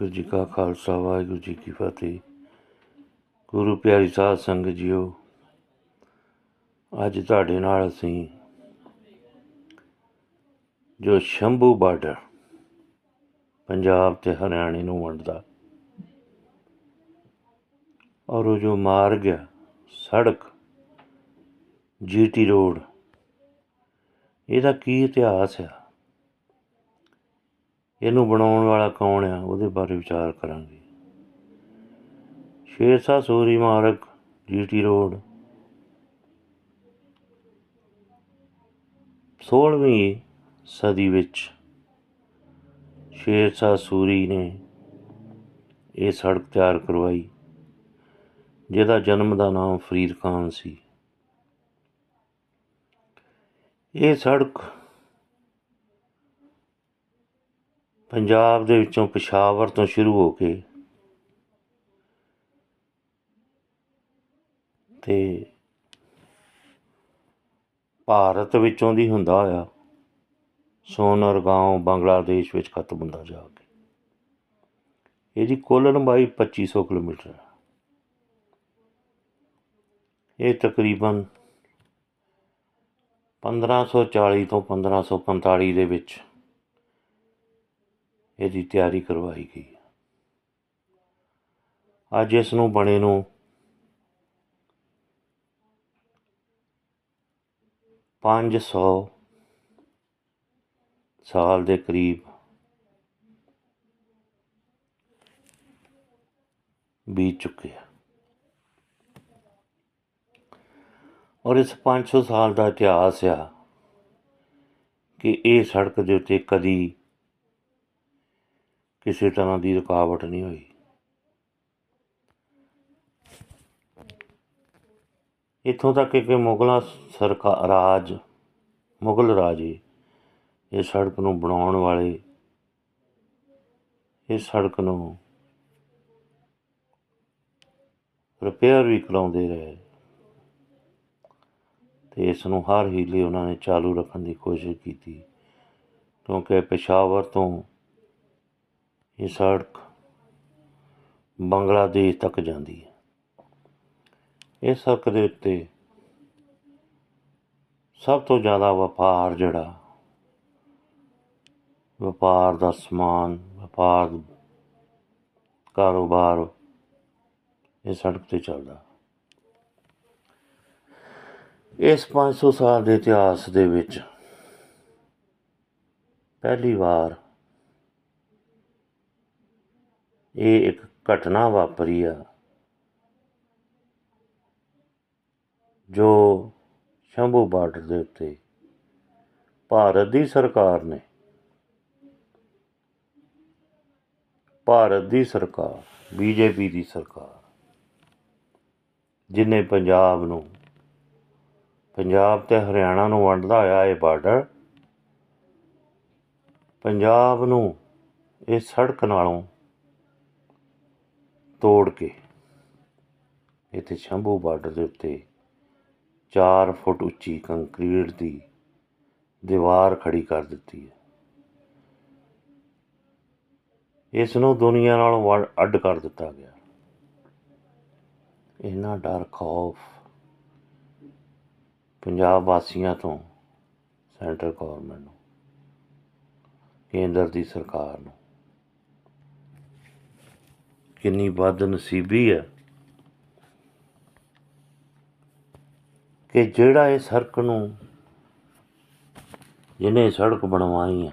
ਵਾਹਿਗੁਰੂ ਜੀ ਕਾ ਖਾਲਸਾ, ਵਾਹਿਗੁਰੂ ਜੀ ਕੀ ਫਤਿਹ। ਗੁਰੂ ਪਿਆਰੀ ਸਾਧ ਸੰਗਤ ਜੀਓ, ਅੱਜ ਤੁਹਾਡੇ ਨਾਲ ਅਸੀਂ ਜੋ ਸ਼ੰਭੂ ਬਾਰਡਰ, ਪੰਜਾਬ ਤੇ ਹਰਿਆਣੇ ਨੂੰ ਵੰਡਦਾ, ਔਰ ਉਹ ਜੋ ਮਾਰਗ ਆ ਸੜਕ, ਜੀਟੀ ਰੋਡ, ਇਹਦਾ ਕੀ ਇਤਿਹਾਸ ਆ ਇਹਨੂੰ ਬਣਾਉਣ ਵਾਲਾ ਕੌਣ ਆ? ਉਹਦੇ ਬਾਰੇ ਵਿਚਾਰ ਕਰਾਂਗੇ। ਸ਼ੇਰਸ਼ਾਹ ਸੂਰੀ ਮਾਰਗ, ਜੀਟੀ ਰੋਡ। 16ਵੀਂ ਸਦੀ ਵਿੱਚ ਸ਼ੇਰਸ਼ਾਹ ਸੂਰੀ ਨੇ ਇਹ ਸੜਕ ਤਿਆਰ ਕਰਵਾਈ, ਜਿਹਦਾ ਜਨਮ ਦਾ ਨਾਮ ਫਰੀਦ ਖਾਨ ਸੀ। ਇਹ ਸੜਕ ਪੰਜਾਬ ਦੇ ਵਿੱਚੋਂ ਪਸ਼ਾਵਰ ਤੋਂ ਸ਼ੁਰੂ ਹੋ ਕੇ ਤੇ ਭਾਰਤ ਵਿੱਚੋਂ ਦੀ ਹੁੰਦਾ ਆ ਸੋਨਰਗਾਉਂ ਬੰਗਲਾਦੇਸ਼ ਵਿੱਚ ਖਤਮ ਹੁੰਦਾ ਜਾ ਕੇ। ਇਹਦੀ ਕੁੱਲ ਲੰਬਾਈ 2500 ਕਿਲੋਮੀਟਰ ਹੈ। ਇਹ ਤਕਰੀਬਨ 1540 ਤੋਂ 1545 ਦੇ ਵਿੱਚ ਇਹਦੀ ਤਿਆਰੀ ਕਰਵਾਈ ਗਈ। ਅੱਜ ਇਸ ਨੂੰ ਬਣੇ ਨੂੰ ਪੰਜ ਸੌ ਸਾਲ ਦੇ ਕਰੀਬ ਬੀਤ ਚੁੱਕੇ ਆ। ਔਰ ਇਸ 500 ਸਾਲ ਦਾ ਇਤਿਹਾਸ ਆ ਕਿ ਇਹ ਸੜਕ ਦੇ ਉੱਤੇ ਕਦੀ ਕਿਸੇ ਤਰ੍ਹਾਂ ਦੀ ਰੁਕਾਵਟ ਨਹੀਂ ਹੋਈ। ਇੱਥੋਂ ਤੱਕ ਕਿ ਮੁਗਲਾਂ ਸਰਕਾਰ ਰਾਜ, ਮੁਗਲ ਰਾਜੇ ਇਹ ਸੜਕ ਨੂੰ ਬਣਾਉਣ ਵਾਲੇ ਇਸ ਸੜਕ ਨੂੰ ਰਿਪੇਅਰ ਵੀ ਕਰਾਉਂਦੇ ਰਹੇ ਤੇ ਇਸ ਨੂੰ ਹਰ ਹੀਲੇ ਉਹਨਾਂ ਨੇ ਚਾਲੂ ਰੱਖਣ ਦੀ ਕੋਸ਼ਿਸ਼ ਕੀਤੀ ਕਿਉਂਕਿ ਪੇਸ਼ਾਵਰ ਤੋਂ ਇਹ ਸੜਕ ਬੰਗਲਾਦੇਸ਼ ਤੱਕ ਜਾਂਦੀ ਹੈ। ਇਸ ਸੜਕ ਦੇ ਉੱਤੇ ਸਭ ਤੋਂ ਜ਼ਿਆਦਾ ਵਪਾਰ ਜਿਹੜਾ, ਵਪਾਰ ਦਾ ਸਮਾਨ, ਵਪਾਰ ਕਾਰੋਬਾਰ ਇਹ ਸੜਕ ਤੇ ਚੱਲਦਾ। ਇਸ 500 ਸਾਲ ਦੇ ਇਤਿਹਾਸ ਦੇ ਵਿੱਚ ਪਹਿਲੀ ਵਾਰ ਇਹ ਇੱਕ ਘਟਨਾ ਵਾਪਰੀ ਆ, ਜੋ ਸ਼ੰਭੂ ਬਾਰਡਰ ਦੇ ਉੱਤੇ ਭਾਰਤ ਦੀ ਸਰਕਾਰ ਨੇ, ਭਾਰਤ ਦੀ ਸਰਕਾਰ ਬੀਜੇਪੀ ਦੀ ਸਰਕਾਰ, ਜਿਨੇ ਪੰਜਾਬ ਨੂੰ, ਪੰਜਾਬ ਤੇ ਹਰਿਆਣਾ ਨੂੰ ਵੰਡਦਾ ਹੋਇਆ ਇਹ ਬਾਰਡਰ, ਪੰਜਾਬ ਨੂੰ ਇਹ ਸੜਕ ਨਾਲੋਂ ਤੋੜ ਕੇ ਇੱਥੇ ਸ਼ੰਭੂ ਬਾਰਡਰ ਦੇ ਉੱਤੇ 4 ਫੁੱਟ ਉੱਚੀ ਕੰਕਰੀਟ ਦੀ ਦੀਵਾਰ ਖੜੀ ਕਰ ਦਿੱਤੀ ਹੈ। ਇਸ ਨੂੰ ਦੁਨੀਆ ਨਾਲੋਂ ਵੰਡ- ਅੱਡ ਕਰ ਦਿੱਤਾ ਗਿਆ। ਇਹਨਾਂ ਡਰ, ਖੌਫ ਪੰਜਾਬ ਵਾਸੀਆਂ ਤੋਂ ਸੈਂਟਰ ਗਵਰਨਮੈਂਟ ਨੂੰ, ਕੇਂਦਰ ਦੀ ਸਰਕਾਰ ਨੂੰ। ਕਿੰਨੀ ਵੱਧ ਨਸੀਬੀ ਹੈ ਕਿ ਜਿਹੜਾ ਇਹ ਸੜਕ ਨੂੰ ਜਿਹਨੇ ਸੜਕ ਬਣਵਾਈ ਆ,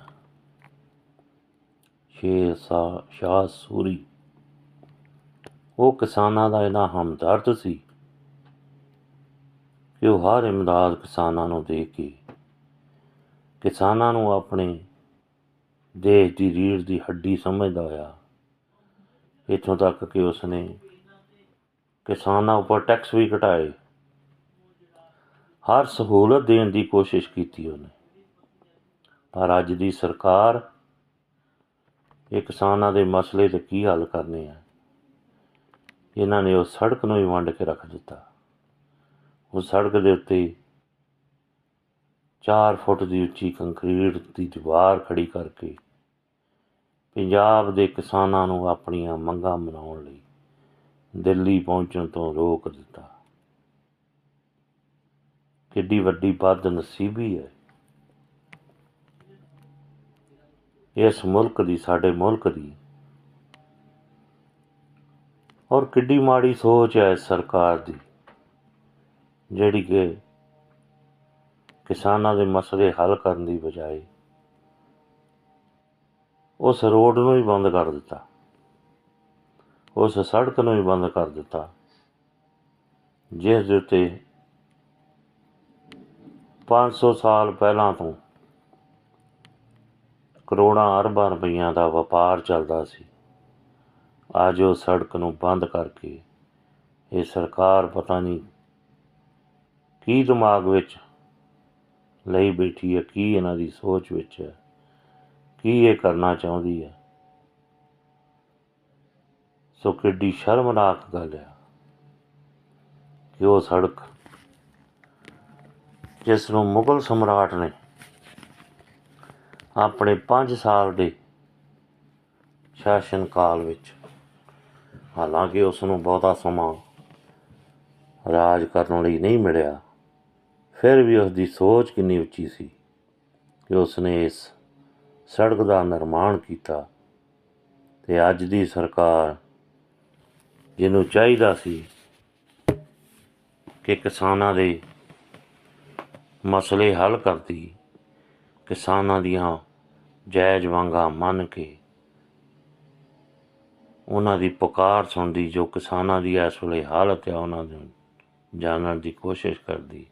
ਸ਼ੇਰ ਸ਼ਾਹ ਸ਼ਾਹ ਸੂਰੀ, ਉਹ ਕਿਸਾਨਾਂ ਦਾ ਇਹਨਾਂ ਹਮਦਰਦ ਸੀ ਕਿ ਉਹ ਹਰ ਇਮਦਾਦ ਕਿਸਾਨਾਂ ਨੂੰ ਦੇ ਕੇ ਕਿਸਾਨਾਂ ਨੂੰ ਆਪਣੇ ਦੇਸ਼ ਦੀ ਰੀੜ ਦੀ ਹੱਡੀ ਸਮਝਦਾ ਹੋਇਆ ਇੱਥੋਂ ਤੱਕ ਕਿ ਉਸਨੇ ਕਿਸਾਨਾਂ ਉੱਪਰ ਟੈਕਸ ਵੀ ਘਟਾਏ ਹਰ ਸਹੂਲਤ ਦੇਣ ਦੀ ਕੋਸ਼ਿਸ਼ ਕੀਤੀ ਉਹਨੇ। ਪਰ ਅੱਜ ਦੀ ਸਰਕਾਰ ਇਹ ਕਿਸਾਨਾਂ ਦੇ ਮਸਲੇ ਤੇ ਕੀ ਹੱਲ ਕਰਨੇ ਆ? ਇਹਨਾਂ ਨੇ ਉਹ ਸੜਕ ਨੂੰ ਹੀ ਵੰਡ ਕੇ ਰੱਖ ਦਿੱਤਾ। ਉਹ ਸੜਕ ਦੇ ਉੱਤੇ 4 ਫੁੱਟ ਦੀ ਉੱਚੀ ਕੰਕਰੀਟ ਦੀ ਦੀਵਾਰ ਖੜੀ ਕਰਕੇ ਪੰਜਾਬ ਦੇ ਕਿਸਾਨਾਂ ਨੂੰ ਆਪਣੀਆਂ ਮੰਗਾਂ ਮਨਾਉਣ ਲਈ ਦਿੱਲੀ ਪਹੁੰਚਣ ਤੋਂ ਰੋਕ ਦਿੱਤਾ। ਕਿੱਡੀ ਵੱਡੀ ਬਦਨਸੀਬੀ ਹੈ। ਇਸ ਮੁਲਕ ਦੀ, ਸਾਡੇ ਮੁਲਕ ਦੀ। ਔਰ ਕਿੱਡੀ ਮਾੜੀ ਸੋਚ ਹੈ ਇਸ ਸਰਕਾਰ ਦੀ, ਜਿਹੜੀ ਕਿ ਕਿਸਾਨਾਂ ਦੇ ਮਸਲੇ ਹੱਲ ਕਰਨ ਦੀ ਬਜਾਏ ਉਸ ਰੋਡ ਨੂੰ ਹੀ ਬੰਦ ਕਰ ਦਿੱਤਾ। ਉਸ ਸੜਕ ਨੂੰ ਹੀ ਬੰਦ ਕਰ ਦਿੱਤਾ। ਜਿਸ ਦੇ ਉੱਤੇ 500 ਸਾਲ ਪਹਿਲਾਂ ਤੋਂ ਕਰੋੜਾਂ ਅਰਬਾਂ ਰੁਪਈਆਂ ਦਾ ਵਪਾਰ ਚੱਲਦਾ ਸੀ। ਅੱਜ ਉਹ ਸੜਕ ਨੂੰ ਬੰਦ ਕਰਕੇ ਇਹ ਸਰਕਾਰ ਪਤਾ ਨਹੀਂ ਕੀ ਦਿਮਾਗ ਵਿੱਚ ਲਈ ਬੈਠੀ ਹੈ, ਕੀ ਇਹਨਾਂ ਦੀ ਸੋਚ ਵਿੱਚ ਹੈ। ਕੀ ਇਹ ਕਰਨਾ ਚਾਹੁੰਦੀ ਹੈ? ਸੋ ਕਿੱਡੀ ਸ਼ਰਮਨਾਕ ਗੱਲ ਹੈ ਕਿ ਉਹ ਸੜਕ ਜਿਸ ਨੂੰ ਮੁਗਲ ਸਮਰਾਟ ਨੇ ਆਪਣੇ 5 ਸਾਲ ਦੇ ਸ਼ਾਸਨ ਕਾਲ ਵਿੱਚ, ਹਾਲਾਂਕਿ ਉਸ ਨੂੰ ਬਹੁਤਾ ਸਮਾਂ ਰਾਜ ਕਰਨ ਲਈ ਨਹੀਂ ਮਿਲਿਆ, ਫਿਰ ਵੀ ਉਸ ਦੀ ਸੋਚ ਕਿੰਨੀ ਉੱਚੀ ਸੀ ਕਿ ਉਸ ਨੇ ਇਸ ਸੜਕ ਦਾ ਨਿਰਮਾਣ ਕੀਤਾ ਤੇ ਅੱਜ ਦੀ ਸਰਕਾਰ ਜਿਹਨੂੰ ਚਾਹੀਦਾ ਸੀ ਕਿ ਕਿਸਾਨਾਂ ਦੇ ਮਸਲੇ ਹੱਲ ਕਰਦੀ, ਕਿਸਾਨਾਂ ਦੀਆਂ ਜਾਇਜ਼ ਮੰਗਾਂ ਮੰਨ ਕੇ ਉਹਨਾਂ ਦੀ ਪੁਕਾਰ ਸੁਣਦੀ, ਜੋ ਕਿਸਾਨਾਂ ਦੀ ਇਸ ਵੇਲੇ ਹਾਲਤ ਹੈ ਉਹਨਾਂ ਨੂੰ ਜਾਣਨ ਦੀ ਕੋਸ਼ਿਸ਼ ਕਰਦੀ।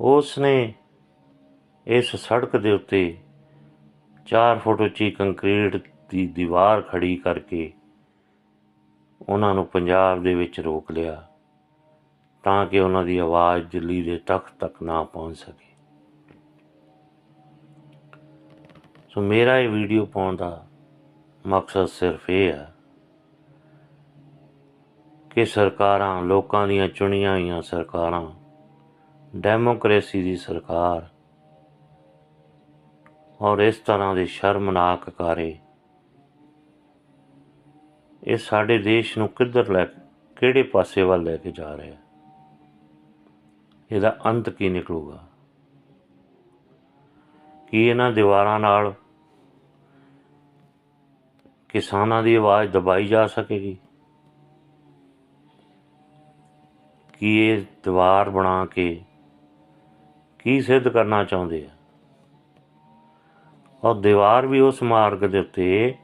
ਉਸ ਨੇ ਇਸ ਸੜਕ ਦੇ ਉੱਤੇ 4 ਫੁੱਟ ਉੱਚੀ ਕੰਕਰੀਟ ਦੀ ਦੀਵਾਰ ਖੜੀ ਕਰਕੇ ਉਹਨਾਂ ਨੂੰ ਪੰਜਾਬ ਦੇ ਵਿੱਚ ਰੋਕ ਲਿਆ ਤਾਂ ਕਿ ਉਹਨਾਂ ਦੀ ਆਵਾਜ਼ ਦਿੱਲੀ ਦੇ ਤਖਤ ਤੱਕ ਨਾ ਪਹੁੰਚ ਸਕੇ। ਸੋ ਮੇਰਾ ਇਹ ਵੀਡੀਓ ਪਾਉਣ ਦਾ ਮਕਸਦ ਸਿਰਫ ਇਹ ਹੈ ਕਿ ਸਰਕਾਰਾਂ, ਲੋਕਾਂ ਦੀਆਂ ਚੁਣੀਆਂ ਹੋਈਆਂ ਸਰਕਾਰਾਂ, ਡੈਮੋਕ੍ਰੇਸੀ ਦੀ ਸਰਕਾਰ ਔਰ ਇਸ ਤਰ੍ਹਾਂ ਦੇ ਸ਼ਰਮਨਾਕ ਕਾਰੇ। ਇਹ ਸਾਡੇ ਦੇਸ਼ ਨੂੰ ਕਿੱਧਰ ਲੈ, ਕਿਹੜੇ ਪਾਸੇ ਵੱਲ ਲੈ ਕੇ ਜਾ ਰਿਹਾ ਇਹਦਾ ਅੰਤ ਕੀ ਨਿਕਲੂਗਾ? ਕੀ ਇਹਨਾਂ ਦੀਵਾਰਾਂ ਨਾਲ ਕਿਸਾਨਾਂ ਦੀ ਆਵਾਜ਼ ਦਬਾਈ ਜਾ ਸਕੇਗੀ? ਕੀ ਇਹ ਦੀਵਾਰ ਬਣਾ ਕੇ ਕੀ ਸਿੱਧ ਕਰਨਾ ਚਾਹੁੰਦੇ ਆ? ਔਰ ਦੀਵਾਰ ਵੀ ਉਸ ਮਾਰਗ ਦੇ ਉੱਤੇ,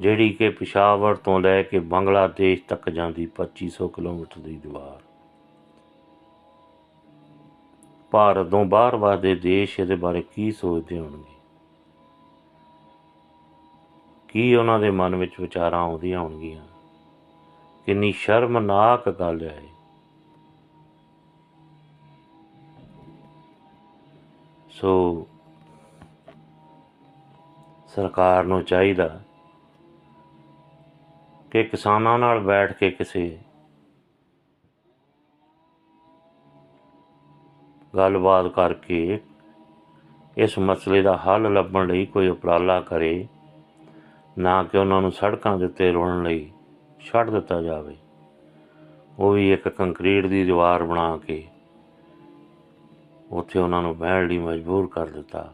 ਜਿਹੜੀ ਕਿ ਪਿਸ਼ਾਵਰ ਤੋਂ ਲੈ ਕੇ ਬੰਗਲਾਦੇਸ਼ ਤੱਕ ਜਾਂਦੀ 2500 ਕਿਲੋਮੀਟਰ ਦੀ ਦੀਵਾਰ। ਭਾਰਤ ਤੋਂ ਬਾਹਰ ਵਾਦੇ ਦੇਸ਼ ਇਹਦੇ ਬਾਰੇ ਕੀ ਸੋਚਦੇ ਹੋਣਗੇ? ਕੀ ਉਹਨਾਂ ਦੇ ਮਨ ਵਿੱਚ ਵਿਚਾਰਾਂ ਆਉਂਦੀਆਂ ਹੋਣਗੀਆਂ? ਕਿੰਨੀ ਸ਼ਰਮਨਾਕ ਗੱਲ ਹੈ ਸੋ ਸਰਕਾਰ ਨੂੰ ਚਾਹੀਦਾ ਕਿ ਕਿਸਾਨਾਂ ਨਾਲ ਬੈਠ ਕੇ ਕਿਸੇ ਗੱਲਬਾਤ ਕਰਕੇ ਇਸ ਮਸਲੇ ਦਾ ਹੱਲ ਲੱਭਣ ਲਈ ਕੋਈ ਉਪਰਾਲਾ ਕਰੇ, ਨਾ ਕਿ ਉਹਨਾਂ ਨੂੰ ਸੜਕਾਂ ਦੇ ਉੱਤੇ ਰੋਣ ਲਈ ਛੱਡ ਦਿੱਤਾ ਜਾਵੇ। ਉਹ ਵੀ ਇੱਕ ਕੰਕਰੀਟ ਦੀ ਦੀਵਾਰ ਬਣਾ ਕੇ ਉੱਥੇ ਉਹਨਾਂ ਨੂੰ ਬਹਿਣ ਲਈ ਮਜਬੂਰ ਕਰ ਦਿੱਤਾ।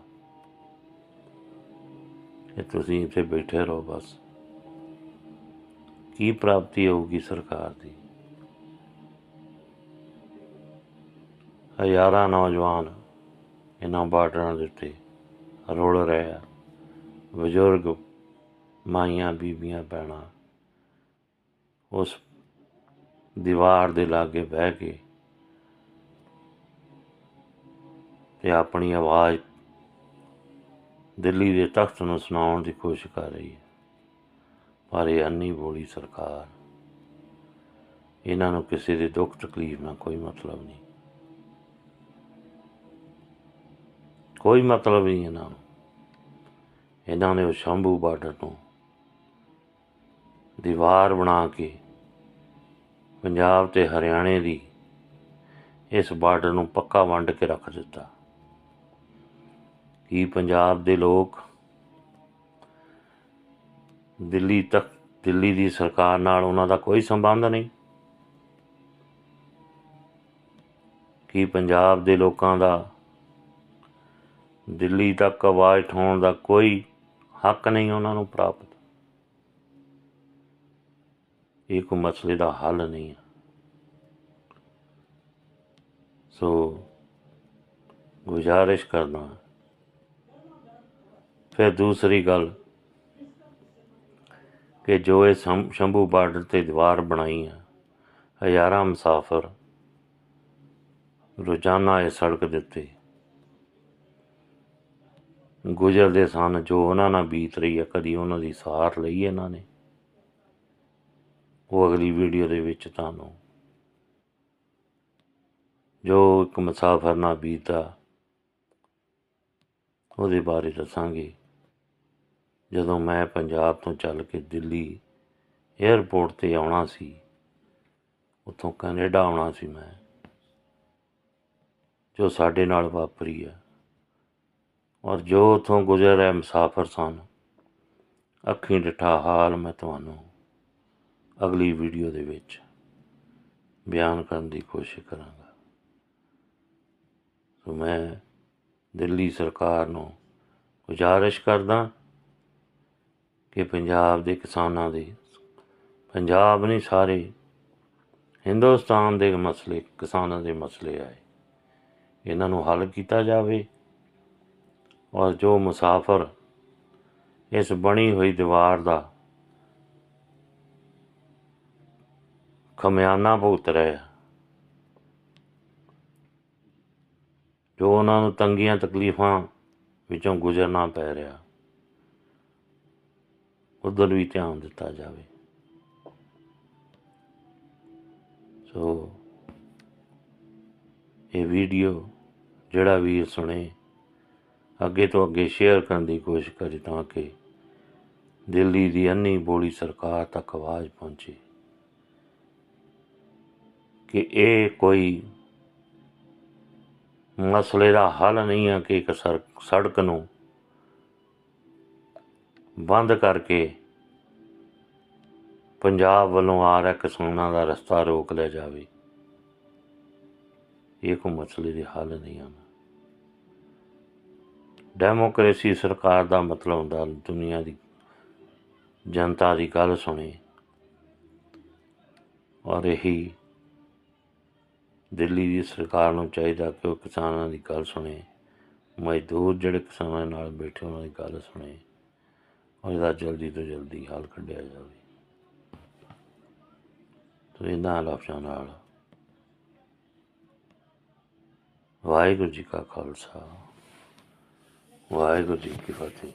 ਕਿ ਤੁਸੀਂ ਇੱਥੇ ਬੈਠੇ ਰਹੋ ਬਸ। ਕੀ ਪ੍ਰਾਪਤੀ ਹੋਊਗੀ ਸਰਕਾਰ ਦੀ? ਹਜ਼ਾਰਾਂ ਨੌਜਵਾਨ ਇਹਨਾਂ ਬਾਰਡਰਾਂ ਦੇ ਉੱਤੇ ਰੋਲ ਰਹੇ ਆ। ਬਜ਼ੁਰਗ, ਮਾਈਆਂ, ਬੀਬੀਆਂ, ਭੈਣਾਂ ਉਸ ਦੀਵਾਰ ਦੇ ਲਾਗੇ ਬਹਿ ਕੇ ਤੇ ਆਪਣੀ ਆਵਾਜ਼ ਦਿੱਲੀ ਦੇ ਤਖਤ ਨੂੰ ਸੁਣਾਉਣ ਦੀ ਕੋਸ਼ਿਸ਼ ਕਰ ਰਹੀ ਹੈ। ਪਰ ਇਹ ਅੰਨੀ ਬੋਲੀ ਸਰਕਾਰ। ਇਹਨਾਂ ਨੂੰ ਕਿਸੇ ਦੇ ਦੁੱਖ ਤਕਲੀਫ ਨਾਲ ਕੋਈ ਮਤਲਬ ਨਹੀਂ। ਕੋਈ ਮਤਲਬ ਨਹੀਂ ਇਹਨਾਂ ਨੂੰ। ਇਹਨਾਂ ਨੇ ਉਹ ਸ਼ੰਭੂ ਬਾਰਡਰ ਤੋਂ ਦੀਵਾਰ ਬਣਾ ਕੇ ਪੰਜਾਬ ਤੇ ਹਰਿਆਣੇ ਦੀ ਇਸ ਬਾਰਡਰ ਨੂੰ ਪੱਕਾ ਵੰਡ ਕੇ ਰੱਖ ਦਿੱਤਾ। ਕੀ ਪੰਜਾਬ ਦੇ ਲੋਕ ਦਿੱਲੀ ਤੱਕ, ਦਿੱਲੀ ਦੀ ਸਰਕਾਰ ਨਾਲ ਉਹਨਾਂ ਦਾ ਕੋਈ ਸੰਬੰਧ ਨਹੀਂ। ਕਿ ਪੰਜਾਬ ਦੇ ਲੋਕਾਂ ਦਾ ਦਿੱਲੀ ਤੱਕ ਆਵਾਜ਼ ਉਠਾਉਣ ਦਾ ਕੋਈ ਹੱਕ ਨਹੀਂ ਉਹਨਾਂ ਨੂੰ ਪ੍ਰਾਪਤ? ਇਹ ਕੋਈ ਮਸਲੇ ਦਾ ਹੱਲ ਨਹੀਂ ਹੈ। ਸੋ ਗੁਜ਼ਾਰਿਸ਼ ਕਰਦਾ ਫਿਰ ਦੂਸਰੀ ਗੱਲ ਕਿ ਜੋ ਇਹ ਸ਼ੰ- ਸ਼ੰਭੂ ਬਾਰਡਰ ਤੇ ਦੀਵਾਰ ਬਣਾਈ ਹੈ ਹਜ਼ਾਰਾਂ ਮੁਸਾਫਰ ਰੋਜ਼ਾਨਾ ਇਹ ਸੜਕ ਦੇ ਉੱਤੇ ਗੁਜ਼ਰਦੇ ਸਨ, ਜੋ ਉਹਨਾਂ ਨਾਲ ਬੀਤ ਰਹੀ ਹੈ ਕਦੀ ਉਹਨਾਂ ਦੀ ਸਾਰ ਲਈ ਇਹਨਾਂ ਨੇ। ਉਹ ਅਗਲੀ ਵੀਡੀਓ ਦੇ ਵਿੱਚ ਤੁਹਾਨੂੰ ਜੋ ਇੱਕ ਮੁਸਾਫਰ ਨਾਲ ਬੀਤਾ ਉਹਦੇ ਬਾਰੇ ਦੱਸਾਂਗੇ। ਜਦੋਂ ਮੈਂ ਪੰਜਾਬ ਤੋਂ ਚੱਲ ਕੇ ਦਿੱਲੀ ਏਅਰਪੋਰਟ ਤੇ ਆਉਣਾ ਸੀ, ਉੱਥੋਂ ਕੈਨੇਡਾ ਆਉਣਾ ਸੀ ਮੈਂ, ਜੋ ਸਾਡੇ ਨਾਲ ਵਾਪਰੀ ਆ। ਔਰ ਜੋ ਉੱਥੋਂ ਗੁਜ਼ਰ ਰਹੇ ਮੁਸਾਫਰ ਸਨ, ਅੱਖੀਂ ਡਿਠਾ ਹਾਲ ਮੈਂ ਤੁਹਾਨੂੰ ਅਗਲੀ ਵੀਡੀਓ ਦੇ ਵਿੱਚ ਬਿਆਨ ਕਰਨ ਦੀ ਕੋਸ਼ਿਸ਼ ਕਰਾਂਗਾ। ਸੋ ਮੈਂ ਦਿੱਲੀ ਸਰਕਾਰ ਨੂੰ ਗੁਜ਼ਾਰਿਸ਼ ਕਰਦਾ ਕਿ ਪੰਜਾਬ ਦੇ ਕਿਸਾਨਾਂ ਦੇ ਪੰਜਾਬ ਨਹੀਂ, ਸਾਰੇ ਹਿੰਦੁਸਤਾਨ ਦੇ ਮਸਲੇ, ਕਿਸਾਨਾਂ ਦੇ ਮਸਲੇ ਆਏ। ਇਹਨਾਂ ਨੂੰ ਹੱਲ ਕੀਤਾ ਜਾਵੇ ਔਰ ਜੋ ਮੁਸਾਫਰ ਇਸ ਬਣੀ ਹੋਈ ਦੀਵਾਰ ਦਾ ਖਮਿਆਨਾ ਭੁਗਤ ਰਿਹਾ ਜੋ ਉਹਨਾਂ ਨੂੰ ਤੰਗੀਆਂ ਤਕਲੀਫਾਂ ਵਿੱਚੋਂ ਗੁਜ਼ਰਨਾ ਪੈ ਰਿਹਾ। ਉਧਰ ਵੀ ਧਿਆਨ ਦਿੱਤਾ ਜਾਵੇ। ਸੋ ਇਹ ਵੀਡੀਓ ਜਿਹੜਾ ਵੀ ਸੁਣੇ, ਅੱਗੇ ਤੋਂ ਅੱਗੇ ਸ਼ੇਅਰ ਕਰਨ ਦੀ ਕੋਸ਼ਿਸ਼ ਕਰੇ ਤਾਂ ਕਿ ਦਿੱਲੀ ਦੀ ਅੰਨੀ ਬੋਲੀ ਸਰਕਾਰ ਤੱਕ ਆਵਾਜ਼ ਪਹੁੰਚੇ ਕਿ ਇਹ ਕੋਈ ਮਸਲੇ ਦਾ ਹੱਲ ਨਹੀਂ ਹੈ ਕਿ ਇੱਕ ਸਰ- ਸੜਕ ਨੂੰ ਬੰਦ ਕਰਕੇ ਪੰਜਾਬ ਵੱਲੋਂ ਆ ਰਿਹਾ ਕਿਸਾਨਾਂ ਦਾ ਰਸਤਾ ਰੋਕ ਲਿਆ ਜਾਵੇ। ਇਹ ਕੋਈ ਮਸਲੇ ਦੇ ਹੱਲ ਨਹੀਂ ਹਨ ਡੈਮੋਕ੍ਰੇਸੀ ਸਰਕਾਰ ਦਾ ਮਤਲਬ ਹੁੰਦਾ, ਦੁਨੀਆ ਦੀ ਜਨਤਾ ਦੀ ਗੱਲ ਸੁਣੇ। ਔਰ ਇਹੀ ਦਿੱਲੀ ਦੀ ਸਰਕਾਰ ਨੂੰ ਚਾਹੀਦਾ ਕਿ ਉਹ ਕਿਸਾਨਾਂ ਦੀ ਗੱਲ ਸੁਣੇ। ਮਜ਼ਦੂਰ ਜਿਹੜੇ ਕਿਸਾਨਾਂ ਨਾਲ ਬੈਠੇ, ਉਹਨਾਂ ਦੀ ਗੱਲ ਸੁਣੇ। ਔਰ ਇਹਦਾ ਜਲਦੀ ਤੋਂ ਜਲਦੀ ਹੱਲ ਕੱਢਿਆ ਜਾਵੇ। ਤੋ ਇਹਨਾਂ ਲਫ਼ਜ਼ਾਂ ਨਾਲ ਵਾਹਿਗੁਰੂ ਜੀ ਕਾ ਖਾਲਸਾ, ਵਾਹਿਗੁਰੂ ਜੀ ਕੀ ਫਤਿਹ।